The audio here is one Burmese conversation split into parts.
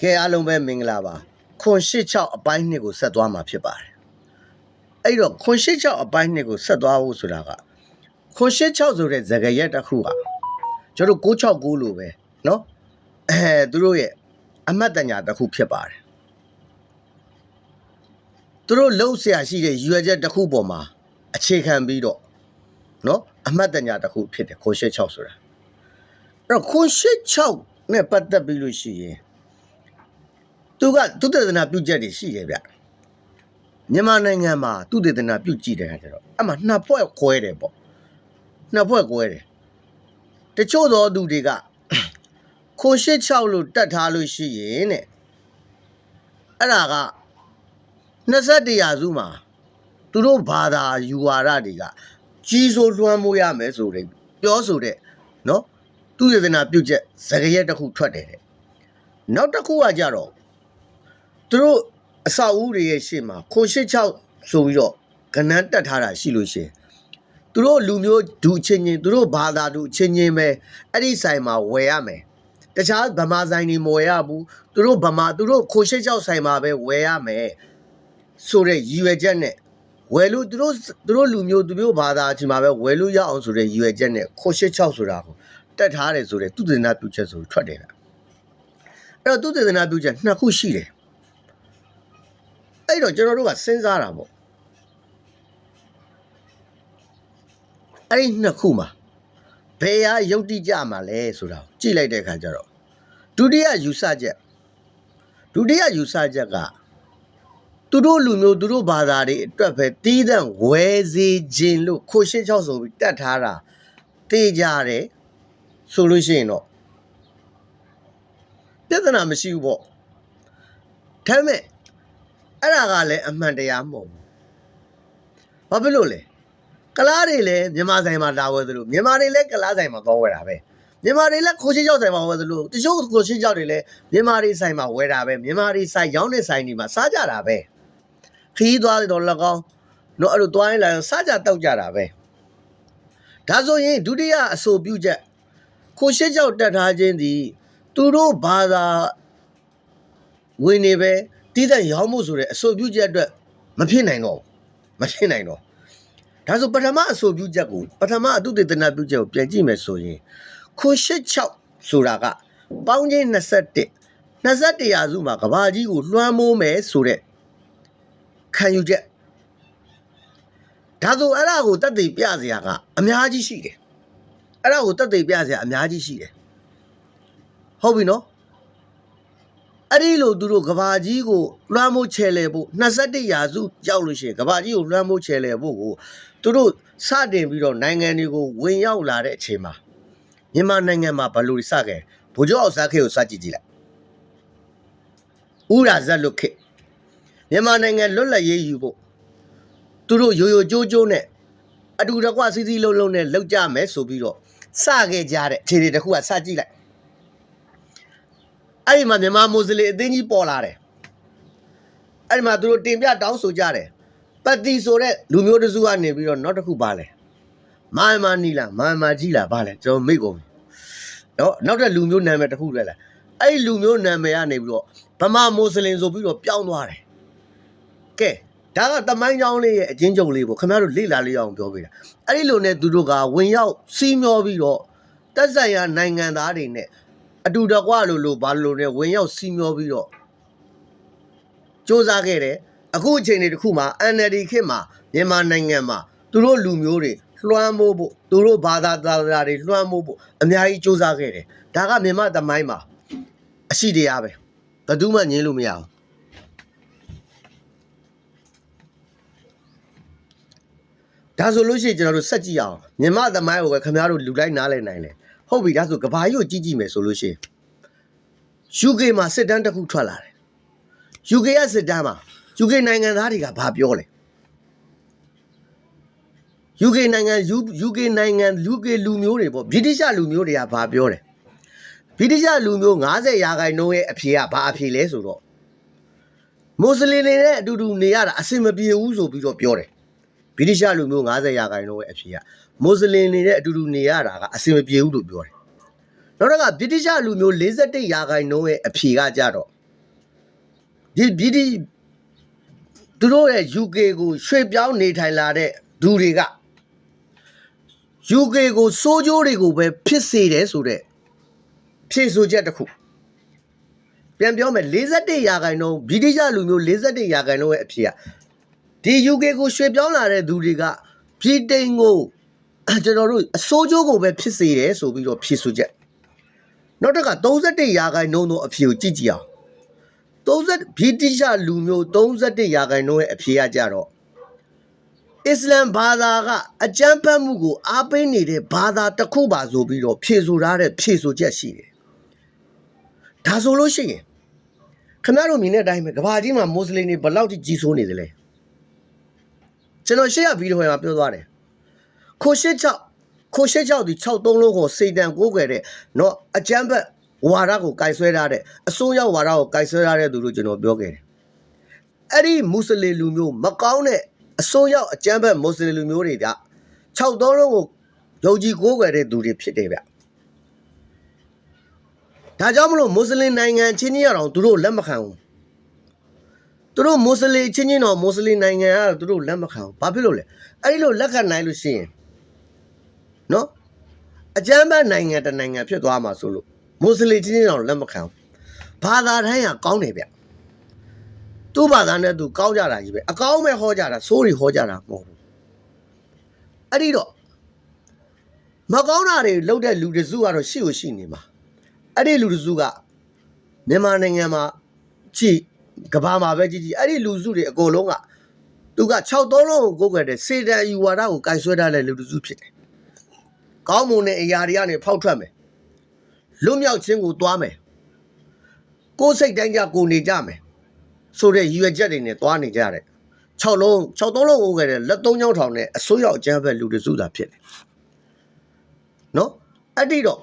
ကဲအားလုံးပဲမင်္ဂလာပါခွန်86အပိုင်းနှစ်ကိုဆက်သွားမှာဖြစ်ပါတယ်အဲ့တော့ခွန်86အပိုင်းနှစ်ကိုဆက်သွားဖို့ဆိုတာကခွန်86ဆိုတဲ့ဇဂရက်တစ်ခုကကျွန်တော်တို့669လို့ပဲเนาะအဲသူတို့ရဲ့အမတ်တညာတစ်ခုဖြစ်ပါတယ်သူတို့လှုပ်เสียရှိတဲ့ရွယ်ချက်တစ်ခုပေါ်မှာအခြေခံပြီးတော့เนาะအမတ်တညာတစ်ခုဖြစ်တယ်ခွန်86ဆိုတာအဲ့တော့ခွန်86နဲ့ပတ်သက်ပြီးလို့ရှိရင် သူကသူတည်တနာပြုတ်ချက်တွေရှိတယ်ဗျမြန်မာနိုင်ငံမှာသူတည်တနာပြုတ်ကြည့်တယ်ခါကျတော့အမှနှစ်ဖွဲ့ခွဲတယ်ပေါ့နှစ်ဖွဲ့ခွဲတယ်တချို့သောသူတွေကခိုရှစ်6လို့တတ်ထားလို့ရှိရင်တဲ့အဲ့ဒါက21ရာစုမှာသူတို့ဘာသာယူဝါဒတွေကကြီးစိုးလွှမ်းမိုးရမယ်ဆိုတဲ့ပြောဆိုတဲ့နော်သူတည်တနာပြုတ်ချက်ဇဂရက်တစ်ခုထွက်တယ်တဲ့နောက်တစ်ခုကကြတော့ သူတို့အဆောက်အဦတွေရဲ့ရှေ့မှာခွန်ရှစ်ချောက်ဆိုပြီးတော့ကဏ္ဍတက်ထားတာရှိလို့ရှရင်သူတို့လူမျိုးဒူချင်းချင်းသူတို့ဘာသာဒူချင်းချင်းပဲအဲ့ဒီဆိုင်မှာဝယ်ရမယ်တခြားဗမာဆိုင်တွေမဝယ်ရဘူးသူတို့ဗမာသူတို့ခွန်ရှစ်ချောက်ဆိုင်မှာပဲဝယ်ရမယ်ဆိုတဲ့ရည်ရွယ်ချက်နဲ့ဝယ်လို့သူတို့သူတို့လူမျိုးသူမျိုးဘာသာချင်းမှာပဲဝယ်လို့ရအောင်ဆိုတဲ့ရည်ရွယ်ချက်နဲ့ခွန်ရှစ်ချောက်ဆိုတာကိုတက်ထားတယ်ဆိုတဲ့သူတေသနာပြုချက်ဆိုထွက်တယ်လားအဲ့တော့သူတေသနာပြုချက်နှစ်ခုရှိတယ် အဲ့တော့ကျွန်တော်တို့ကစဉ်းစားတာပေါ့အဲ့ဒီနှစ်ခုမှာဘယ်ဟာယုတ်တိကြမှာလဲဆိုတာကိုကြည့်လိုက်တဲ့အခါကျတော့ဒုတိယယူဆချက်ဒုတိယယူဆချက်ကသူတို့လူမျိုးသူတို့ဘာသာတွေအတွက်ပဲတီးတဲ့ဝဲစီခြင်းလို့ခိုရှင်းချောက်ဆိုပြီးတတ်ထားတာတေးကြတယ်ဆိုလို့ရှိရင်တော့ပြဿနာမရှိဘူးပေါ့ဒါပေမဲ့ အဲ့ဒါကလည်းအမှန်တရားမဟုတ်ဘူး။ဘာဖြစ်လို့လဲ။ကလားတွေလည်းမြန်မာဆိုင်မှာလာဝဲသလိုမြန်မာတွေလည်းကလားဆိုင်မှာကောင်းဝဲတာပဲ။မြန်မာတွေလည်းခိုးချင်းကြောက်ဆိုင်မှာဝဲသလိုတချို့ခိုးချင်းကြောက်တွေလည်းမြန်မာတွေဆိုင်မှာဝဲတာပဲ။မြန်မာတွေဆိုင်ရောင်းတဲ့ဆိုင်တွေမှာစားကြတာပဲ။ခီးသွားတော့၎င်းတော့အဲ့လိုသွားရင်လာရင်စားကြတောက်ကြတာပဲ။ဒါဆိုရင်ဒုတိယအဆိုပြုချက်ခိုးချင်းကြောက်တက်ထားခြင်းသည်သူတို့ဘာသာဝင်နေပဲ တီးတဲ့ရောင်းမှုဆိုတဲ့အဆိုပြုချက်အတွက်မဖြစ်နိုင်တော့ဘူးမဖြစ်နိုင်တော့ဒါဆိုပထမအဆိုပြုချက်ကိုပထမအတုတေသနာပြုချက်ကိုပြန်ကြည့်မယ်ဆိုရင်ခွန်86ဆိုတာကပေါင်းချင်း21 21ရာစုမှာကဘာကြီးကိုလွှမ်းမိုးမယ်ဆိုတဲ့ခံယူချက်ဒါဆိုအဲ့ဒါကိုတက်သိပြစရာကအများကြီးရှိတယ်အဲ့ဒါကိုတက်သိပြစရာအများကြီးရှိတယ်ဟုတ်ပြီနော် အဲ့ဒီလိုသူတို့ကဘာကြီးကိုလွှမ်းမိုးချဲလဲဖို့21ရာစုရောက်လို့ရှိရင်ကဘာကြီးကိုလွှမ်းမိုးချဲလဲဖို့ကိုသူတို့စတင်ပြီးတော့နိုင်ငံတွေကိုဝင်ရောက်လာတဲ့အချိန်မှာမြန်မာနိုင်ငံမှာဘယ်လိုစခဲ့ဗိုလ်ချုပ်အောင်စားခေကိုစကြည့်ကြည့်လိုက်ဥရာဇတ်လွတ်ခေမြန်မာနိုင်ငံလွတ်လပ်ရေးယူဖို့သူတို့ရိုးရိုးကြိုးကြိုးနဲ့အတူတကွစီစီလုံးလုံးနဲ့လောက်ကြမယ်ဆိုပြီးတော့စခဲ့ကြတဲ့အခြေအနေတစ်ခုကစကြည့်လိုက် အဲ့ဒီမှာမြန်မာမွတ်စလင်အသင်းကြီးပေါ်လာတယ်အဲ့ဒီမှာသူတို့တင်ပြတောင်းဆိုကြတယ်ပတ်တီဆိုတဲ့လူမျိုးတစုကနေပြီးတော့နောက်တစ်ခုပါလဲမာမာနီလာမာမာကြီးလာပါလဲကျွန်တော်မိတ်ကုန်ပြီနော်နောက်တဲ့လူမျိုးနာမည်တစ်ခုလဲလားအဲ့ဒီလူမျိုးနာမည်ကနေပြီးတော့ဗမာမွတ်စလင်ဆိုပြီးတော့ပြောင်းသွားတယ်ကဲဒါကတမိုင်းကြောင်းလေးရဲ့အချင်းချုပ်လေးပေါ့ခင်ဗျားတို့လေ့လာလေးအောင်ပြောပေးတာအဲ့ဒီလိုနဲ့သူတို့ကဝင်ရောက်စီးမျောပြီးတော့တက်ဆိုင်ရာနိုင်ငံသားတွေနဲ့ အတူတကွလို့လို့ဘာလို့လဲဝင်ရောက်စီးမျောပြီးတော့စ조사ခဲ့တယ်အခုအချိန်တွေတစ်ခုမှာ NLD ခေတ်မှာမြန်မာနိုင်ငံမှာသူတို့လူမျိုးတွေလွှမ်းမိုးဖို့သူတို့ဘာသာသာသာတွေလွှမ်းမိုးဖို့အများကြီးစ조사ခဲ့တယ်ဒါကမြန်မာသမိုင်းမှာအရှိတရားပဲဘယ်သူမှငြင်းလို့မရဘူးဒါဆိုလို့ရှိရင်ကျွန်တော်တို့စက်ကြည့်အောင်မြန်မာသမိုင်းကိုပဲခင်ဗျားတို့လူလိုက်နားလည်နိုင်တယ် ဟုတ်ပြီဒါဆိုကဘာကြီးကိုကြည့်ကြည့်မယ်ဆိုလို့ရှိရင် UK မှာစစ်တမ်းတစ်ခုထွက်လာတယ် UK ကစစ်တမ်းမှာ UK နိုင်ငံသားတွေကဘာပြောလဲ UK နိုင်ငံ UK နိုင်ငံ UK လူမျိုးတွေပေါ့ဗြိတိရှလူမျိုးတွေကဘာပြောတယ်ဗြိတိရှလူမျိုး90ရာခိုင်နှုန်းရဲ့အဖြေကဘာအဖြေလဲဆိုတော့မွတ်စလင်တွေနဲ့အတူတူနေရတာအဆင်မပြေဘူးဆိုပြီးတော့ပြောတယ် ဗြိတိရှလူမျိုး90ရာခိုင်နှုန်းရဲ့အဖြေကမွတ်စလင်တွေနဲ့အတူတူနေရတာကအဆင်မပြေဘူးလို့ပြောတယ်နောက်တော့ကဗြိတိရှလူမျိုး41ရာခိုင်နှုန်းရဲ့အဖြေကကြတော့ဒီဒီဒီသူတို့ရဲ့ UK ကိုရွှေ့ပြောင်းနေထိုင်လာတဲ့သူတွေက UK ကိုစိုးကြိုးတွေကိုပဲဖြစ်စေတယ်ဆိုတဲ့ဖြည့်ဆိုချက်တစ်ခုပြန်ပြောမယ်41ရာခိုင်နှုန်းဗြိတိရှလူမျိုး41ရာခိုင်နှုန်းရဲ့အဖြစ်อ่ะ ဒီ UK ကိုရွှေ့ပြောင်းလာတဲ့သူတွေကဗြိတိန်ကိုကျွန်တော်တို့အစိုးကြိုးကိုပဲဖြစ်စေတယ်ဆိုပြီးတော့ဖြည့်ဆိုချက်နောက်တစ်ခါ31ရာခိုင်နှုန်းသောအဖြစ်ကိုကြည့်ကြည့်အောင်30ဗြိတိရှလူမျိုး31ရာခိုင်နှုန်းရဲ့အဖြစ်ကကြတော့အစ္စလမ်ဘာသာကအကြမ်းဖက်မှုကိုအားပေးနေတဲ့ဘာသာတစ်ခုပါဆိုပြီးတော့ဖြေဆိုထားတဲ့ဖြေဆိုချက်ရှိတယ်။ဒါဆိုလို့ရှိရင်ခင်ဗျားတို့မြင်တဲ့အတိုင်းပဲကဘာကြီးမှာမွတ်စလင်တွေဘယ်လောက်ထိကြီးစိုးနေသလဲ။ ကျွန်တော်ရှေ့ကဗီဒီယိုမှာပြောသွားတယ်။ခိုရှစ်6ခိုရှစ်6ဒီ6သုံးလုံးကိုစေတံကိုးကွယ်တဲ့နော်အကြမ်းဖက်ဝါဒကိုကင်ဆွဲထားတဲ့အစိုးရဝါဒကိုကင်ဆွဲထားတဲ့သူတို့ကျွန်တော်ပြောခဲ့တယ်။အဲ့ဒီမွတ်စလင်လူမျိုးမကောင်းတဲ့အစိုးရအကြမ်းဖက်မွတ်စလင်လူမျိုးတွေက6သုံးလုံးကိုယုံကြည်ကိုးကွယ်တဲ့သူတွေဖြစ်တယ်ဗျဒါကြောင့်မလို့မွတ်စလင်နိုင်ငံချင်းချင်းရအောင်သူတို့လက်မခံဘူး သူတို့မွတ်စလင်ချင်းချင်းတော့မွတ်စလင်နိုင်ငံကသူတို့လက်မခံဘူးဘာဖြစ်လို့လဲအဲ့ဒီလိုလက်ခံနိုင်လို့ရှိရင်နော်အကြမ်းဖက်နိုင်ငံတစ်နိုင်ငံဖြစ်သွားမှာဆိုလို့မွတ်စလင်ချင်းချင်းတော့လက်မခံဘူးဘာသာတိုင်းကကောင်းတယ်ဗျသူ့ဘာသာနဲ့သူကောင်းကြတာကြီးပဲအကောင်းပဲဟောကြတာစိုးတွေဟောကြတာမဟုတ်ဘူးအဲ့ဒီတော့မကောင်းတာတွေလုပ်တဲ့လူတစုကတော့ရှိကိုရှိနေမှာအဲ့ဒီလူတစုကမြန်မာနိုင်ငံမှာကြည် ကဘာမှာပဲကြည်ကြည်အဲ့ဒီလူစုတွေအကုန်လုံးကသူက6သုံးလုံးကိုကိုယ်ကွယ်တဲ့စေတံယူဝါဒကိုကင်ဆွဲထားတဲ့လူတစုဖြစ်တယ်ကောင်းမွန်တဲ့အရာတွေကနေဖောက်ထွက်မယ်လွတ်မြောက်ခြင်းကိုသွားမယ်ကိုယ်စိတ်တိုင်းကြကိုနေကြမယ်ဆိုတဲ့ရည်ရွယ်ချက်တွေနဲ့သွားနေကြတယ်6လုံး6သုံးလုံးကိုခဲ့တဲ့လက်3ချောင်းထောင်နဲ့အစိုးရအကြမ်းဖက်လူတစုသာဖြစ်တယ်နော်အဲ့ဒီတော့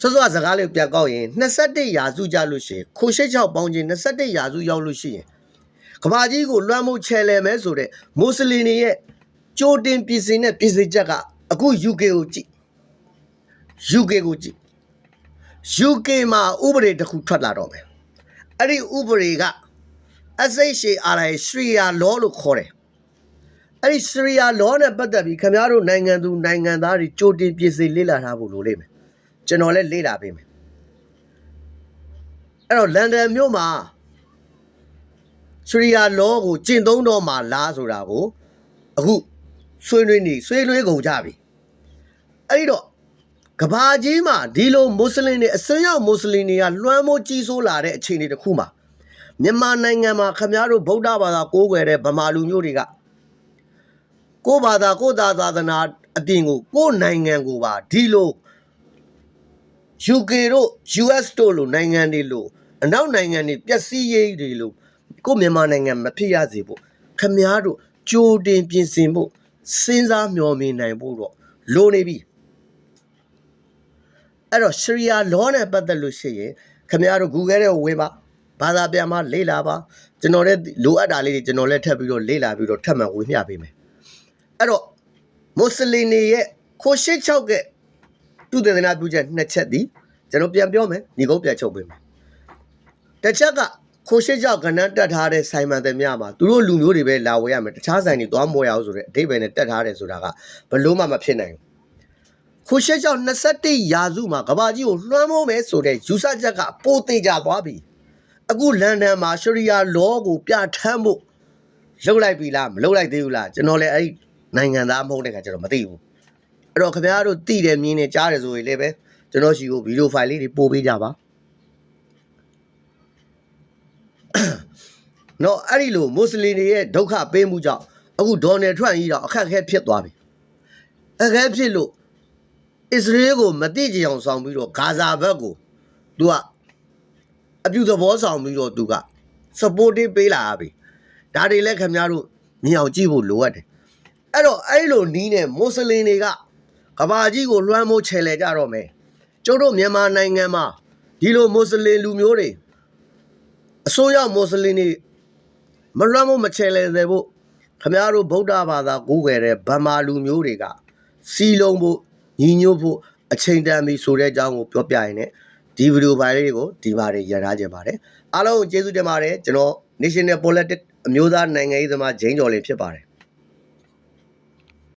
စောစောစကားလေးကိုပြန်ကောက်ရင်21ရာစုကြလို့ရှိရင်ခိုရှိ6ပေါင်းချင်း21ရာစုရောက်လို့ရှိရင်ကဘာကြီးကိုလွှမ်းမိုးချဲလဲမဲဆိုတဲ့မွတ်စလင်တွေရဲ့ကြိုတင်ပြည်စင်တဲ့ပြည်စင်ချက်ကအခု UK ကိုကြည့် UK ကိုကြည့် UK မှာဥပဒေတစ်ခုထွက်လာတော့မယ်အဲ့ဒီဥပဒေက SHRI Sharia law လို့ခေါ်တယ်အဲ့ဒီ Sharia law နဲ့ပတ်သက်ပြီးခင်ဗျားတို့နိုင်ငံသူနိုင်ငံသားတွေကြိုတင်ပြည်စင်လေ့လာထားဖို့လိုလိမ့်မယ် ကျွန်တော်လည်းလေ့လာပေးမယ်အဲ့တော့လန်ဒန်မြို့မှာ Sharia law ကိုကျင့်သုံးတော့မှာလားဆိုတာကိုအခုဆွေးနွေးနေဆွေးနွေးကုန်ကြပြီအဲ့ဒီတော့ကဘာကြီးမှာဒီလိုမွတ်စလင်တွေအစွန်းရောက်မွတ်စလင်တွေကလွှမ်းမိုးကြီးစိုးလာတဲ့အခြေအနေတစ်ခုမှာမြန်မာနိုင်ငံမှာခမည်းတော်ဗုဒ္ဓဘာသာကိုးကွယ်တဲ့ဗမာလူမျိုးတွေကကိုယ့်ဘာသာကိုယ့်သာသာသနာအပြင်ကိုကိုယ့်နိုင်ငံကိုပါဒီလို UK တို့ US တို့လိုနိုင်ငံတွေလိုအနောက်နိုင်ငံတွေပျက်စီးရေးတွေလိုကိုယ့်မြန်မာနိုင်ငံမဖြစ်ရစေဖို့ခမည်းတော်ကြိုတင်ပြင်ဆင်ဖို့စဉ်းစားမျှော်မြင်နိုင်ဖို့တော့လိုနေပြီအဲ့တော့ Sharia law နဲ့ပတ်သက်လို့ရှိရင်ခင်ဗျားတို့ Google ထဲကိုဝင်ပါဘာသာပြန်မှလေ့လာပါကျွန်တော်လည်းလိုအပ်တာလေးတွေကျွန်တော်လည်းထပ်ပြီးတော့လေ့လာပြီးတော့ထပ်မှန်ဝင်မျှပေးမယ်အဲ့တော့မွတ်စလင်တွေရဲ့ခိုရှိ6က သူတေသနာပြုချက်နှစ်ချက်ဒီကျွန်တော်ပြန်ပြောမယ်ညီကုန်းပြန်ချုပ်ပေးမယ်တစ်ချက်ကခိုရှိ6ကဏ္ဍတက်ထားတဲ့ဆိုင်မှန်တဲ့များမှာသူတို့လူမျိုးတွေပဲလာဝဲရမယ်တခြားဆိုင်တွေသွားမဝဲရအောင်ဆိုတဲ့အဓိပ္ပာယ်နဲ့တက်ထားတယ်ဆိုတာကဘလို့မှမဖြစ်နိုင်ဘူးခိုရှက်ကြောင့်21ရာစုမှာကဘာကြီးကိုလွှမ်းမိုးမယ်ဆိုတဲ့ယူဆချက်ကပိုသေးကြသွားပြီအခုလန်ဒန်မှာရှရီယာလောကိုပြဋ္ဌာန်းဖို့လှုပ်လိုက်ပြီလားမလှုပ်လိုက်သေးဘူးလားကျွန်တော်လည်းအဲ့ဒီနိုင်ငံသားမဟုတ်တဲ့ခါကျွန်တော်မသိဘူး အဲ့တော့ခင်ဗျားတို့သိတယ်မြင်တယ်ကြားတယ်ဆိုရင်လည်းပဲကျွန်တော်ရှိကိုဗီဒီယိုဖိုင်လေးတွေပို့ပေးကြပါနော်အဲ့ဒီလိုမွတ်စလင်တွေရဲ့ဒုက္ခပေးမှုကြောင့်အခုဒေါ်နယ်ထရန့်ကြီးတော့အခက်အခဲဖြစ်သွားပြီအခက်အခဲဖြစ်လို့အစ္စရေးကိုမတိကြအောင်ဆောင်ပြီးတော့ဂါဇာဘက်ကိုသူကအပြုသဘောဆောင်ပြီးတော့သူက supportive ပေးလာပြီဒါတွေလည်းခင်ဗျားတို့မြင်အောင်ကြည့်ဖို့လိုအပ်တယ်အဲ့တော့အဲ့လိုနီးနဲ့မွတ်စလင်တွေက ကဘာကြီးကိုလွှမ်းမိုးချယ်လဲကြတော့မယ်ကျုပ်တို့မြန်မာနိုင်ငံမှာဒီလိုမွတ်စလင်လူမျိုးတွေအစိုးရမွတ်စလင်တွေမလွှမ်းမိုးမချယ်လဲစေဖို့ခင်ဗျားတို့ဗုဒ္ဓဘာသာကိုးကွယ်တဲ့ဗမာလူမျိုးတွေကစီလုံးဖို့ညီညွတ်ဖို့အချိန်တန်ပြီဆိုတဲ့အကြောင်းကိုပြောပြရင်လည်းဒီဒီဗီဒီယိုဖိုင်လေးကိုဒီမှာတွေရထားကြပါတယ်အားလုံးကိုကျေးဇူးတင်ပါတယ်ကျွန်တော် National Politics အမျိုးသားနိုင်ငံရေးသမားဂျိန်းကျော်လေးဖြစ်ပါတယ်